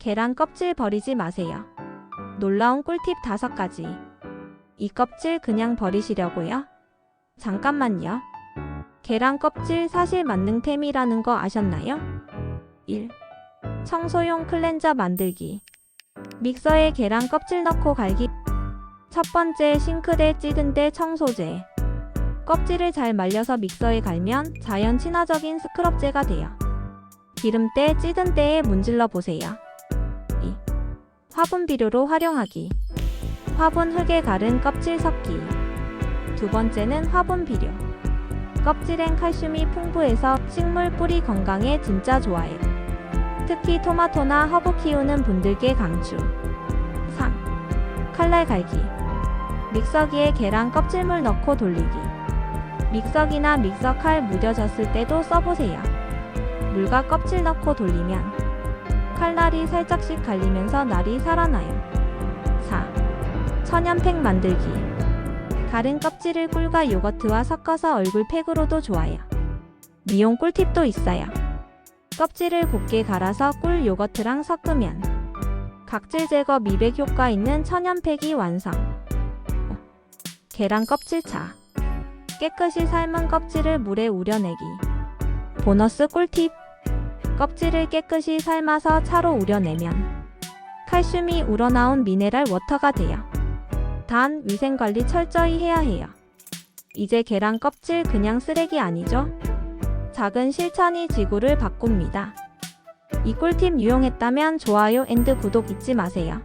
계란 껍질 버리지 마세요. 놀라운 꿀팁 5가지. 이 껍질 그냥 버리시려고요? 잠깐만요. 계란 껍질 사실 만능템이라는 거 아셨나요? 1. 청소용 클렌저 만들기. 믹서에 계란 껍질 넣고 갈기. 첫 번째 싱크대 찌든데 청소제. 껍질을 잘 말려서 믹서에 갈면 자연 친화적인 스크럽제가 돼요. 기름때 찌든 때에 문질러 보세요. 2. 화분 비료로 활용하기. 화분 흙에 가른 껍질 섞기. 두 번째는 화분 비료. 껍질엔 칼슘이 풍부해서 식물 뿌리 건강에 진짜 좋아요. 특히 토마토나 허브 키우는 분들께 강추. 3. 칼날 갈기. 믹서기에 계란 껍질물 넣고 돌리기. 믹서기나 믹서 칼 무뎌졌을 때도 써보세요. 물과 껍질 넣고 돌리면 칼날이 살짝씩 갈리면서 날이 살아나요. 4. 천연팩 만들기. 가른 껍질을 꿀과 요거트와 섞어서 얼굴 팩으로도 좋아요. 미용 꿀팁도 있어요. 껍질을 곱게 갈아서 꿀 요거트랑 섞으면 각질 제거 미백 효과 있는 천연팩이 완성. 어, 계란 껍질차. 깨끗이 삶은 껍질을 물에 우려내기. 보너스 꿀팁. 껍질을 깨끗이 삶아서 차로 우려내면 칼슘이 우러나온 미네랄 워터가 돼요. 단 위생관리 철저히 해야 해요. 이제 계란 껍질 그냥 쓰레기 아니죠? 작은 실천이 지구를 바꿉니다. 이 꿀팁 유용했다면 좋아요 앤드 구독 잊지 마세요.